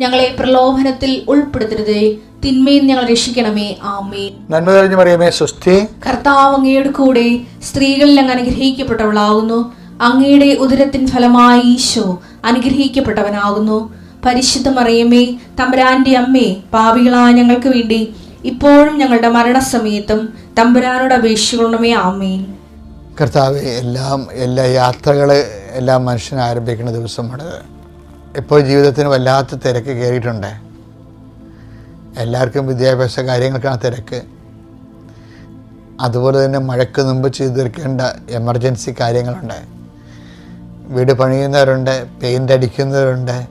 ഞങ്ങളെ പ്രലോഭനത്തിൽ ഉൾപ്പെടുത്തരുതേ. തിന്മയിൽ ഞങ്ങൾ രക്ഷിക്കണമേ. ആമേ നന്മ തെളിഞ്ഞു പറയുമേ സ്വസ്തി. കർത്താവ് അങ്ങയുടെ കൂടെ സ്ത്രീകളിൽ അങ്ങ് അനുഗ്രഹിക്കപ്പെട്ടവളാകുന്നു അങ്ങയുടെ ഉദരത്തിൻ ഫലമായി ഈശോ അനുഗ്രഹിക്കപ്പെട്ടവനാകുന്നു. പരിശുദ്ധ മറിയമേ തമ്പുരാന്റെ അമ്മേ പാപികളായ ഞങ്ങൾക്ക് വേണ്ടി ഇപ്പോഴും ഞങ്ങളുടെ മരണസമയത്തും തമ്പുരാനോട് അപേക്ഷിക്കണമേ. ആമേൻ. കർത്താവ് എല്ലാം എല്ലാ യാത്രകൾ എല്ലാ മനുഷ്യൻ ആരംഭിക്കുന്ന ദിവസമാണ്. ഇപ്പോൾ ജീവിതത്തിന് വല്ലാത്ത തിരക്ക് കയറിയിട്ടുണ്ട്? എല്ലാവർക്കും വിദ്യാഭ്യാസ കാര്യങ്ങൾക്കാണ് തിരക്ക്. അതുപോലെ തന്നെ മഴയ്ക്ക് മുമ്പ് ചെയ്തു തീർക്കേണ്ട എമർജൻസി കാര്യങ്ങളുണ്ട്. വീട് പണിയുന്നവരുണ്ട് പെയിന്റ് അടിക്കുന്നവരുണ്ട്.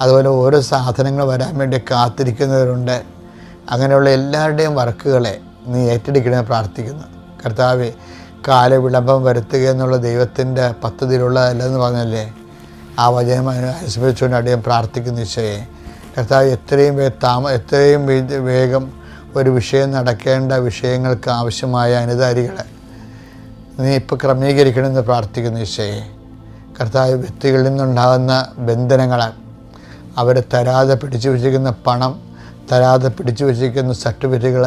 അതുപോലെ ഓരോ സാധനങ്ങൾ വരാൻ വേണ്ടി കാത്തിരിക്കുന്നവരുണ്ട്. അങ്ങനെയുള്ള എല്ലാവരുടെയും വർക്കുകളെ നീ ഏറ്റെടുക്കണമെന്ന് പ്രാർത്ഥിക്കുന്നു. കർത്താവ് കാലവിളംബം വരുത്തുക എന്നുള്ള ദൈവത്തിന്റെ പദ്ധതിയിലുള്ളതല്ലെന്ന് പറഞ്ഞല്ലേ? ആ വചനം അനുസ്മരിച്ചുകൊണ്ട് അദ്ദേഹം പ്രാർത്ഥിക്കുന്നു ഈശോയെ കർത്താവ് എത്രയും താമ എത്രയും വേഗം ഒരു വിഷയം നടക്കേണ്ട വിഷയങ്ങൾക്ക് ആവശ്യമായ അനുധാരികളെ നീ ഇപ്പോൾ ക്രമീകരിക്കണമെന്ന് പ്രാർത്ഥിക്കുന്നു ഈശോയെ കർത്താവ് വ്യക്തികളിൽ നിന്നുണ്ടാകുന്ന ബന്ധനങ്ങൾ അവരെ തരാതെ പിടിച്ചു വച്ചിരിക്കുന്ന പണം തരാതെ പിടിച്ചു വച്ചിരിക്കുന്ന സർട്ടിഫിക്കറ്റുകൾ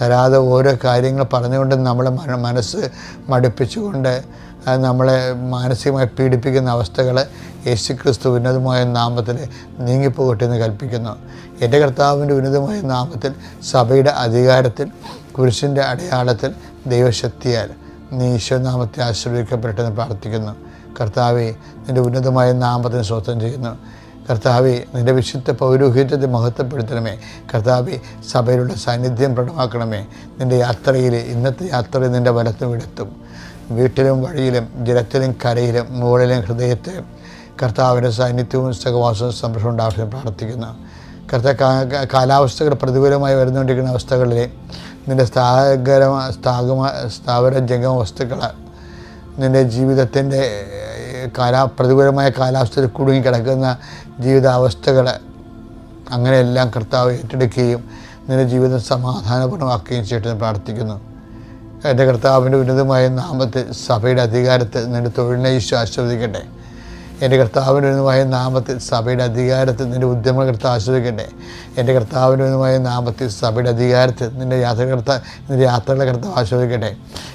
തരാതെ ഓരോ കാര്യങ്ങൾ പറഞ്ഞുകൊണ്ട് നമ്മളെ മന- മനസ്സ് മടുപ്പിച്ചുകൊണ്ട് നമ്മളെ മാനസികമായി പീഡിപ്പിക്കുന്ന അവസ്ഥകൾ യേശു ക്രിസ്തു ഉന്നതമായ നാമത്തിൽ നീങ്ങിപ്പോകട്ടെ എന്ന് കൽപ്പിക്കുന്നു. എന്റെ കർത്താവിന്റെ ഉന്നതമായ നാമത്തിൽ സഭയുടെ അധികാരത്തിൽ കുരിശിന്റെ അടയാളത്തിൽ ദൈവശക്തിയാൽ നീ ഈശ്വരനാമത്തെ ആശ്രയിക്കപ്പെട്ടെന്ന് പ്രാർത്ഥിക്കുന്നു. കർത്താവെ നിന്റെ ഉന്നതമായ നാമത്തിന് സ്വത്വം ചെയ്യുന്നു. കർത്താവെ നിന്റെ വിശുദ്ധ പൗരോഹിത്യത്തെ മഹത്വപ്പെടുത്തണമേ. കർത്താവെ സഭയിലുള്ള സാന്നിധ്യം പ്രകടമാക്കണമേ. നിന്റെ യാത്രയിൽ ഇന്നത്തെ യാത്രയിൽ നിന്റെ വലത്തും ഇടത്തും വീട്ടിലും വഴിയിലും ജലത്തിലും കരയിലും മുകളിലും ഹൃദയത്തെ കർത്താവിന്റെ സാന്നിധ്യവും സഹവാസവും സംരക്ഷണം ഉണ്ടാകാൻ പ്രാർത്ഥിക്കുന്നു. കർത്ത കാലാവസ്ഥകൾ പ്രതികൂലമായി വരുന്നുകൊണ്ടിരിക്കുന്ന അവസ്ഥകളിൽ നിന്റെ സ്ഥാകര സ്ഥാഗമ സ്ഥാപന ജംഗമ വസ്തുക്കൾ നിന്റെ ജീവിതത്തിന്റെ കാലാ പ്രതികൂലമായ കാലാവസ്ഥയിൽ കുടുങ്ങി കിടക്കുന്ന ജീവിതാവസ്ഥകൾ അങ്ങനെയെല്ലാം കർത്താവ് ഏറ്റെടുക്കുകയും നിന്റെ ജീവിതം സമാധാനപൂർണമാക്കുകയും ചെയ്യട്ടെ പ്രാർത്ഥിക്കുന്നു. എന്റെ കർത്താവിന്റെ ഉന്നതമായ നാമത്തിൽ സഭയുടെ അധികാരത്തിൽ നിന്റെ തൊഴിലിനെ ഈശോ ആസ്വദിക്കട്ടെ എന്റെ ഉന്നതമായ നാമത്തിൽ സഭയുടെ അധികാരത്തിൽ നിന്റെ ഉദ്യമ കർത്താവ് ആസ്വദിക്കട്ടെ എന്റെ ഉന്നതമായ നാമത്തിൽ സഭയുടെ അധികാരത്തിൽ നിന്റെ യാത്രകർത്ത നിന്റെ യാത്രകളെ കർത്താവ് ആസ്വദിക്കട്ടെ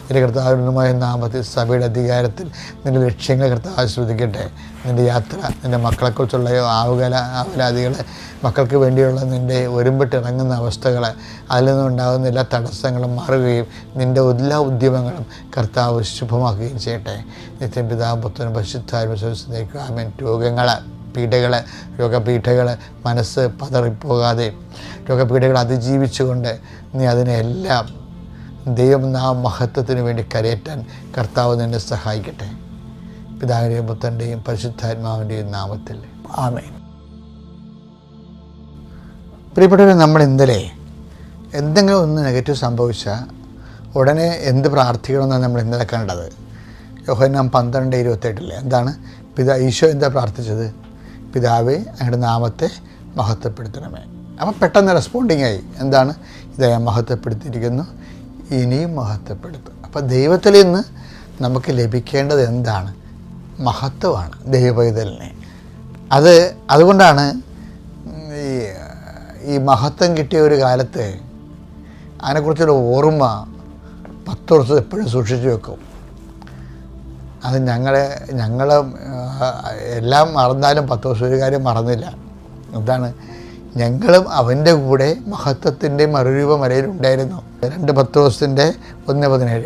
എന്റെ കർത്താവിനുമായ നാമത്തിൽ സഭയുടെ അധികാരത്തിൽ നിന്റെ ലക്ഷ്യങ്ങൾ കർത്താവ് ആസ്വദിക്കട്ടെ നിന്റെ യാത്ര നിന്റെ മക്കളെക്കുറിച്ചുള്ള ആവുകല ആവലാദികൾ മക്കൾക്ക് വേണ്ടിയുള്ള നിന്റെ ഒരുമ്പിട്ടിറങ്ങുന്ന അവസ്ഥകൾ അതിൽ നിന്നുണ്ടാകുന്ന എല്ലാ തടസ്സങ്ങളും മാറുകയും നിന്റെ എല്ലാ ഉദ്യമങ്ങളും കർത്താവ് ശുഭമാക്കുകയും ചെയ്യട്ടെ. നിത്യം പിതാവ് പുത്രൻ പശുദ്ധാത്മ ആമേൻ. രോഗങ്ങൾ പീഡകൾ രോഗപീഠകൾ മനസ്സ് പതറിപ്പോകാതെ രോഗപീഠകൾ അതിജീവിച്ചുകൊണ്ട് നീ അതിനെല്ലാം ദൈവം നാ മഹത്വത്തിന് വേണ്ടി കരയേറ്റാൻ കർത്താവ് നിന്നെ സഹായിക്കട്ടെ. പിതാവിന്റെയും പുത്രന്റെയും പരിശുദ്ധാത്മാവിന്റെയും നാമത്തിൽ. ആമേ പ്രിയപ്പെട്ടവരെ നമ്മൾ ഇന്നലെ എന്തെങ്കിലും ഒന്ന് നെഗറ്റീവ് സംഭവിച്ചാൽ ഉടനെ എന്ത് പ്രാർത്ഥിക്കണമെന്നാണ് നമ്മൾ ഇന്നലെ കണ്ടത്. യോഹന്നാം പന്ത്രണ്ട് ഇരുപത്തെട്ടിൽ എന്താണ്? പിതാ ഈശോ എന്താ പ്രാർത്ഥിച്ചത്? പിതാവേ അങ്ങയുടെ നാമത്തെ മഹത്വപ്പെടുത്തണമേ. അപ്പം പെട്ടെന്ന് റെസ്പോണ്ടിങ് ആയി. എന്താണ്? ഇത് ഞാൻ മഹത്വപ്പെടുത്തിയിരിക്കുന്നു. ഇനിയും മഹത്വപ്പെടുത്തും. അപ്പം ദൈവത്തിൽ നിന്ന് നമുക്ക് ലഭിക്കേണ്ടത് എന്താണ്? മഹത്വമാണ് ദൈവപൈതലിനെ. അത് അതുകൊണ്ടാണ് ഈ ഈ മഹത്വം കിട്ടിയ ഒരു കാലത്ത് അതിനെക്കുറിച്ചൊരു ഓർമ്മ പത്ത് വർഷം എപ്പോഴും സൂക്ഷിച്ചു വെക്കും. അത് ഞങ്ങളെ ഞങ്ങളെ എല്ലാം മറന്നാലും പത്ത് വർഷം ഒരു കാര്യം മറന്നില്ല. എന്താണ് ഞങ്ങളും അവന്റെ കൂടെ മഹത്വത്തിന്റെ മറുരൂപ ഉണ്ടായിരുന്നു. രണ്ട് പത്ത് ദിവസത്തിന്റെ ഒന്ന് പതിനേഴ്.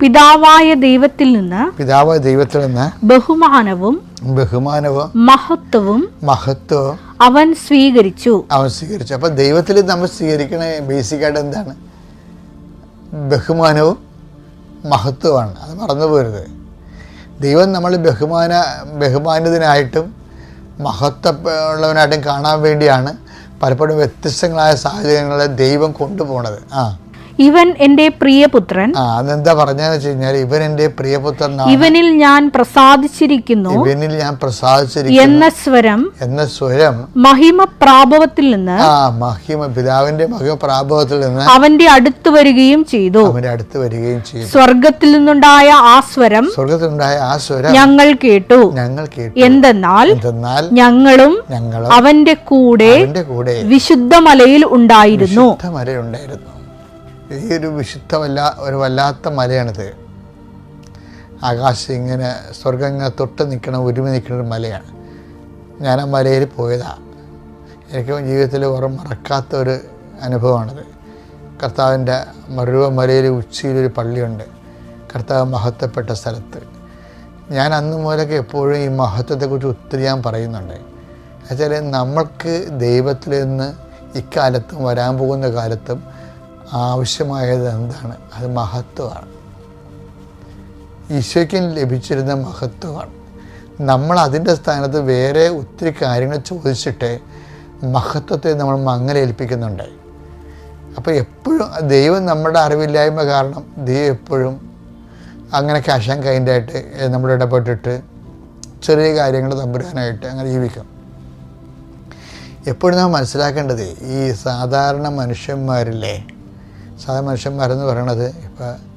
പിതാവായ ദൈവത്തിൽ നിന്ന് പിതാവായ ദൈവത്തിൽ നിന്ന് ബഹുമാനവും ബഹുമാനവും മഹത്വവും മഹത്വവും അവൻ സ്വീകരിച്ചു. അവൻ സ്വീകരിച്ചു. അപ്പം ദൈവത്തിൽ നമ്മൾ സ്വീകരിക്കണ ബേസിക്കായിട്ട് എന്താണ്? ബഹുമാനവും മഹത്വമാണ് അത് മറന്നു പോരുത്. ദൈവം നമ്മൾ ബഹുമാന ബഹുമാനിതനായിട്ടും മഹത്വമുള്ളവനായിട്ടും കാണാൻ വേണ്ടിയാണ് പലപ്പോഴും വ്യത്യസ്തങ്ങളായ സാഹചര്യങ്ങളെ ദൈവം കൊണ്ടുപോണത്. ആ. ഇവൻ എന്റെ പ്രിയപുത്രൻ. ആ അതെന്താ പറഞ്ഞതെന്ന് വെച്ച് കഴിഞ്ഞാൽ ഇവൻ എന്റെ പ്രിയപുത്രനാണ്. ഇവനിൽ ഞാൻ പ്രസാദിച്ചിരിക്കുന്നു. ഇവനിൽ ഞാൻ പ്രസാദിച്ചിരിക്കുന്നു. എന്ന സ്വരം എന്ന സ്വരം. മഹിമ പ്രാഭവത്തിൽ നിന്ന് ആ മഹിമ പിതാവിന്റെ മഹിമ പ്രാഭവത്തിൽ നിന്ന് അവന്റെ അടുത്ത് വരികയും ചെയ്തു. അവന്റെ അടുത്ത് വരികയും ചെയ്തു. സ്വർഗത്തിൽ നിന്നുണ്ടായ ആ സ്വരം സ്വർഗത്തിലുണ്ടായ ആ സ്വരം ഞങ്ങൾ കേട്ടു. ഞങ്ങൾ കേട്ടു. എന്തെന്നാൽ എന്തെന്നാൽ ഞങ്ങളും ഞങ്ങളും അവന്റെ കൂടെ അവന്റെ കൂടെ വിശുദ്ധ മലയിൽ ഉണ്ടായിരുന്നു. വിശുദ്ധ മലയുണ്ടായിരുന്നു ഈ ഒരു വിശുദ്ധ വല്ലാ ഒരു വല്ലാത്ത മലയാണിത്. ആകാശം ഇങ്ങനെ സ്വർഗം ഇങ്ങനെ തൊട്ട് നിൽക്കണ ഒരുമി നിൽക്കുന്ന ഒരു മലയാണ്. ഞാൻ ആ മലയിൽ പോയതാ. എനിക്ക് ജീവിതത്തിൽ ഓർമ്മ മറക്കാത്ത ഒരു അനുഭവമാണത്. കർത്താവിന്റെ മറുവ മലയിൽ ഉച്ചയിലൊരു പള്ളിയുണ്ട്. കർത്താവ് മഹത്വപ്പെട്ട സ്ഥലത്ത്. ഞാൻ അന്ന് മുതലൊക്കെ എപ്പോഴും ഈ മഹത്വത്തെക്കുറിച്ച് ഒത്തിരി ഞാൻ പറയുന്നുണ്ട്. എന്നുവെച്ചാൽ നമ്മൾക്ക് ദൈവത്തിൽ നിന്ന് ഇക്കാലത്തും വരാൻ പോകുന്ന കാലത്തും ആവശ്യമായത് എന്താണ് അത് മഹത്വമാണ്. ഈശോയ്ക്കും ലഭിച്ചിരുന്ന മഹത്വമാണ്. നമ്മൾ അതിന്റെ സ്ഥാനത്ത് വേറെ ഒത്തിരി കാര്യങ്ങൾ ചോദിച്ചിട്ട് മഹത്വത്തെ നമ്മൾ മങ്ങലേൽപ്പിക്കുന്നുണ്ട്. അപ്പോൾ എപ്പോഴും ദൈവം നമ്മുടെ അറിവില്ലായ്മ കാരണം ദൈവം എപ്പോഴും അങ്ങനെ ക്യാഷ് ആൻഡ് കൈൻഡായിട്ട് നമ്മുടെ ഇടപെട്ടിട്ട് ചെറിയ കാര്യങ്ങൾ തമ്പുരാനായിട്ട് അങ്ങനെ ജീവിക്കും. എപ്പോഴും നാം മനസ്സിലാക്കേണ്ടത് ഈ സാധാരണ മനുഷ്യന്മാരില്ലേ സാധാരണ മനുഷ്യന്മാരെന്ന് പറയണത് ഇപ്പം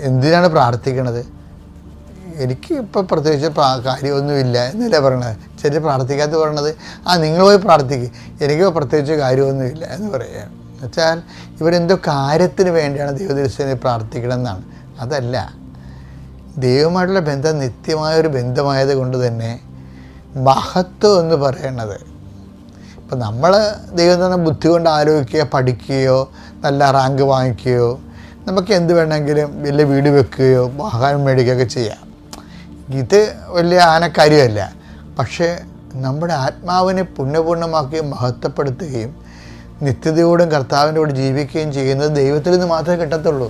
എന്തിനാണ് പ്രാർത്ഥിക്കണത്? എനിക്ക് ഇപ്പം പ്രത്യേകിച്ച് പ്രാ- കാര്യമൊന്നുമില്ല എന്നല്ലേ പറയണത്. ചെറിയ പ്രാർത്ഥിക്കാത്ത പറയണത് ആ നിങ്ങൾ പോയി പ്രാർത്ഥിക്കുക എനിക്ക് പ്രത്യേകിച്ച് കാര്യമൊന്നുമില്ല എന്ന് പറയുക. എന്നുവെച്ചാൽ ഇവരെന്തോ കാര്യത്തിന് വേണ്ടിയാണ് ദൈവദർശനെ പ്രാർത്ഥിക്കണമെന്നാണ് അതല്ല. ദൈവമായിട്ടുള്ള ബന്ധം നിത്യമായ ഒരു ബന്ധമായത് കൊണ്ട് തന്നെ മഹത്വം എന്ന് പറയുന്നത് ഇപ്പം നമ്മൾ ദൈവം തന്ന ബുദ്ധി കൊണ്ട് ആലോചിക്കുകയോ പഠിക്കുകയോ നല്ല റാങ്ക് വാങ്ങിക്കുകയോ നമുക്ക് എന്ത് വേണമെങ്കിലും വലിയ വീട് വെക്കുകയോ വാഹനം മേടിക്കുകയൊക്കെ ചെയ്യാം. ഇത് വലിയ ആനക്കാര്യമല്ല. പക്ഷേ നമ്മുടെ ആത്മാവിനെ പുണ്യപൂർണമാക്കുകയും മഹത്വപ്പെടുത്തുകയും നിത്യതയോടും കർത്താവിന്റെ കൂടെ ജീവിക്കുകയും ചെയ്യുന്നത് ദൈവത്തിൽ നിന്ന് മാത്രമേ കിട്ടത്തുള്ളൂ.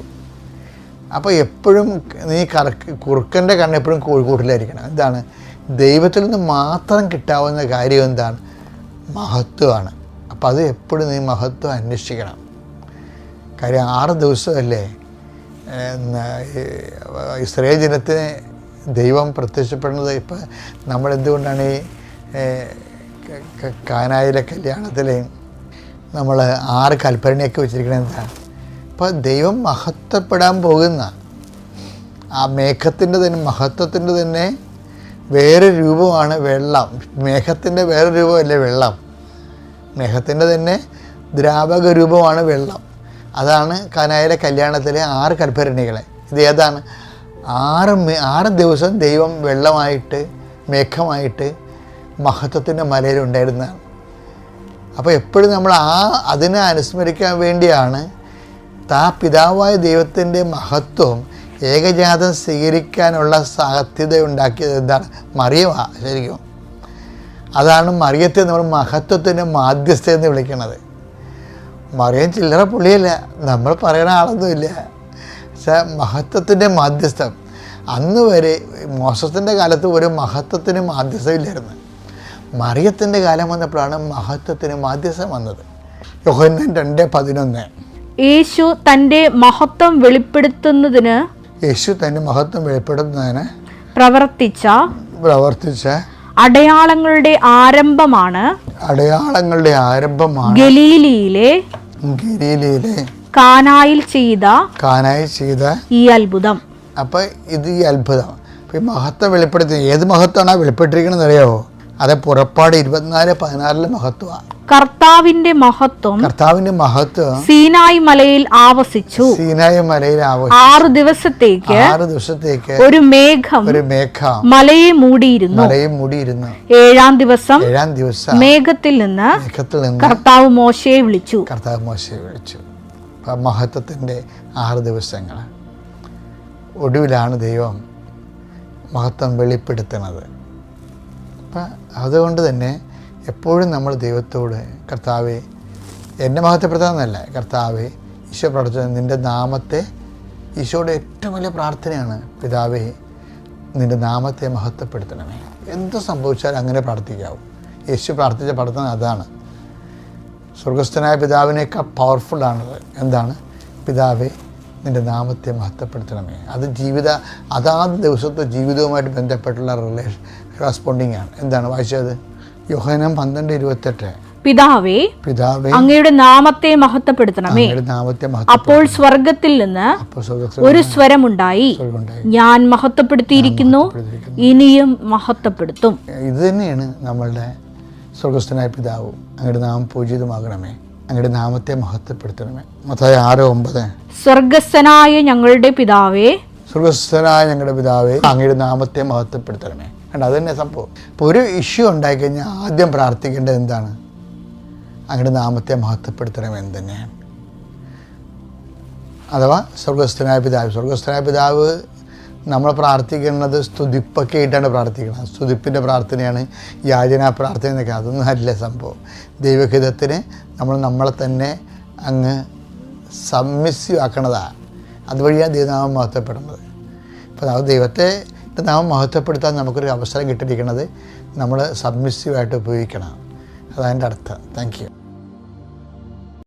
അപ്പോൾ എപ്പോഴും നീ കറക്ക് കുറുക്കന്റെ കണ്ണ് എപ്പോഴും എന്താണ്? ദൈവത്തിൽ നിന്ന് മാത്രം കിട്ടാവുന്ന കാര്യം എന്താണ്? മഹത്വമാണ്. അപ്പോൾ അത് എപ്പോഴും നീ മഹത്വം അന്വേഷിക്കണം. കാര്യം ആറ് ദിവസമല്ലേ? ഇസ്രയേൽ ജനത്തിന് ദൈവം പ്രത്യക്ഷപ്പെടുന്നത് ഇപ്പം നമ്മൾ എന്തുകൊണ്ടാണ് ഈ കാനായിലെ കല്യാണത്തിൽ നമ്മൾ ആറ് കൽപ്പനയൊക്കെ വെച്ചിരിക്കുന്നത് എന്താണ് അപ്പോൾ ദൈവം മഹത്വപ്പെടാൻ പോകുന്ന ആ മേഘത്തിന്റെ തന്നെ മഹത്വത്തിന്റെ തന്നെ വേറെ രൂപമാണ് വെള്ളം. മേഘത്തിന്റെ വേറെ രൂപമല്ലേ വെള്ളം? മേഘത്തിന്റെ തന്നെ ദ്രാവക രൂപമാണ് വെള്ളം. അതാണ് കനായിലെ കല്യാണത്തിലെ ആറ് കൽപ്പരണികളെ ഇത് ഏതാണ്? ആറ് ആറ് ദിവസം ദൈവം വെള്ളമായിട്ട് മേഘമായിട്ട് മഹത്വത്തിന്റെ മലയിലുണ്ടായിരുന്നതാണ് അപ്പോൾ എപ്പോഴും നമ്മൾ ആ അതിനെ അനുസ്മരിക്കാൻ വേണ്ടിയാണ് താ പിതാവായ ദൈവത്തിന്റെ മഹത്വം ഏകജാതം സ്വീകരിക്കാനുള്ള സാധ്യത ഉണ്ടാക്കിയത് എന്താണ്? മറിയമാ ശരിക്കും. അതാണ് മറിയത്തെ നമ്മൾ മഹത്വത്തിന്റെ മാധ്യസ്ഥ എന്ന് വിളിക്കുന്നത്. മറിയം ചില്ലറ പുള്ളിയല്ല നമ്മൾ പറയണ ആളൊന്നുമില്ല. പക്ഷേ മഹത്വത്തിന്റെ മാധ്യസ്ഥം. അന്ന് വരെ മോശത്തിന്റെ കാലത്ത് ഒരു മഹത്വത്തിന് മാധ്യസ്ഥമില്ലായിരുന്നു. മറിയത്തിന്റെ കാലം വന്നപ്പോഴാണ് മഹത്വത്തിന് മാധ്യസ്ഥം വന്നത്. യോഹന്നൻ രണ്ട് പതിനൊന്ന്. യേശു തന്റെ മഹത്വം വെളിപ്പെടുത്തുന്നതിന് യേശു തന്നെ മഹത്വം വെളിപ്പെടുത്തുന്നതിന് പ്രവർത്തിച്ച പ്രവർത്തിച്ച അടയാളങ്ങളുടെ ആരംഭമാണ് അടയാളങ്ങളുടെ ആരംഭമാണ് ഗലീലിയിലെ ഗലീലിയിലെ കാനായിൽ ചെയ്ത കാനായിൽ ചെയ്ത ഈ അത്ഭുതം. അപ്പൊ ഇത് ഈ അത്ഭുതം. ഈ മഹത്വം വെളിപ്പെടുത്തി ഏത് മഹത്വമാണ് വെളിപ്പെട്ടിരിക്കണമെന്ന് അറിയാവോ അത് പുറപ്പാട് ഇരുപത്തിനാല് പതിനാറിലെ മഹത്വമാണ്. കർത്താവിന്റെ മഹത്വം കർത്താവിന്റെ മഹത്വം സീനായി മലയിൽ ആവസിച്ചു. സീനായി മലയിൽ ആവസിച്ചു. ആറ് ദിവസത്തേക്ക് ആറ് ദിവസത്തേക്ക് ഒരു മേഘം ഒരു മേഘം മലയെ മൂടിയിരുന്നു. മലയെ മൂടിയിരുന്നു. ഏഴാം ദിവസം ഏഴാം ദിവസം മേഘത്തിൽ നിന്ന് മേഘത്തിൽ നിന്ന് കർത്താവ് മോശയെ വിളിച്ചു. കർത്താവ് മോശയെ വിളിച്ചു. മഹത്വത്തിന്റെ ആറ് ദിവസങ്ങൾ ഒടുവിലാണ് ദൈവം മഹത്വം വെളിപ്പെടുത്തുന്നത്. അപ്പം അതുകൊണ്ട് തന്നെ എപ്പോഴും നമ്മൾ ദൈവത്തോട് കർത്താവെ എന്നെ മഹത്വപ്പെടുത്താമെന്നല്ല കർത്താവെ ഈശോ പ്രാർത്ഥന നിന്റെ നാമത്തെ ഈശോയുടെ ഏറ്റവും വലിയ പ്രാർത്ഥനയാണ്. പിതാവേ നിന്റെ നാമത്തെ മഹത്വപ്പെടുത്തണമേ. എന്ത് സംഭവിച്ചാലും അങ്ങനെ പ്രാർത്ഥിക്കാവും. യേശു പ്രാർത്ഥിച്ച പ്രാർത്ഥന അതാണ്. സ്വർഗസ്ഥനായ പിതാവിനേക്കാൾ പവർഫുള്ളാണത് എന്താണ്? പിതാവെ നിന്റെ നാമത്തെ മഹത്വപ്പെടുത്തണമേ. അത് ജീവിത അതാത് ദിവസത്തെ ജീവിതവുമായിട്ട് ബന്ധപ്പെട്ടുള്ള റിലേഷൻ റെസ്പോണ്ടിങ് ആണ്. എന്താണ് വായിച്ചത്? യോഹനം പന്ത്രണ്ട് ഇരുപത്തെട്ട്. പിതാവേ പിതാവേ അങ്ങയുടെ നാമത്തെ മഹത്വപ്പെടുത്തണമേ. അപ്പോൾ സ്വർഗത്തിൽ നിന്ന് ഒരു സ്വരമുണ്ടായി. ഞാൻ മഹത്വപ്പെടുത്തിയിരിക്കുന്നു. ഇനിയും മഹത്വപ്പെടുത്തും. ഇത് തന്നെയാണ് നമ്മളുടെ സ്വർഗസ്ഥനായ പിതാവും. അങ്ങയുടെ നാമം പൂജിതമാകണമേ. അങ്ങയുടെ നാമത്തെ മഹത്വപ്പെടുത്തണമേ. മത്തായ ആറ് ഒമ്പത്. സ്വർഗസ്ഥനായ ഞങ്ങളുടെ പിതാവേ സ്വർഗസ്ഥനായ ഞങ്ങളുടെ പിതാവേ അങ്ങയുടെ നാമത്തെ മഹത്വപ്പെടുത്തണമേ. കണ്ട? അത് തന്നെ സംഭവം. ഇപ്പോൾ ഒരു ഇഷ്യൂ ഉണ്ടായിക്കഴിഞ്ഞാൽ ആദ്യം പ്രാർത്ഥിക്കേണ്ടത് എന്താണ്? അങ്ങയുടെ നാമത്തെ മഹത്വപ്പെടുത്തണം എന്ന് തന്നെയാണ്. അഥവാ സ്വർഗസ്ഥനായ പിതാവ്. സ്വർഗസ്ഥനായ പിതാവ് നമ്മൾ പ്രാർത്ഥിക്കുന്നത് സ്തുതിപ്പൊക്കെ ആയിട്ടാണ് പ്രാർത്ഥിക്കുന്നത്. സ്തുതിപ്പിന്റെ പ്രാർത്ഥനയാണ് യാചനാ പ്രാർത്ഥന എന്നൊക്കെ. അതൊന്നും അല്ല സംഭവം. ദൈവഹിതത്തിന് നമ്മൾ നമ്മളെ തന്നെ അങ്ങ് സമ്മിസ്യമാക്കണതാണ് അതുവഴിയാണ് ദൈവനാമം മഹത്വപ്പെടുന്നത്. അപ്പോൾ ദൈവത്തെ നാമം മഹത്വപ്പെടുത്താൻ നമുക്കൊരു അവസരം കിട്ടിയിരിക്കുന്നത് നമ്മൾ സബ്മിസീവായിട്ട് ഉപയോഗിക്കണം. അതാണ് എന്റെ അർത്ഥം. താങ്ക്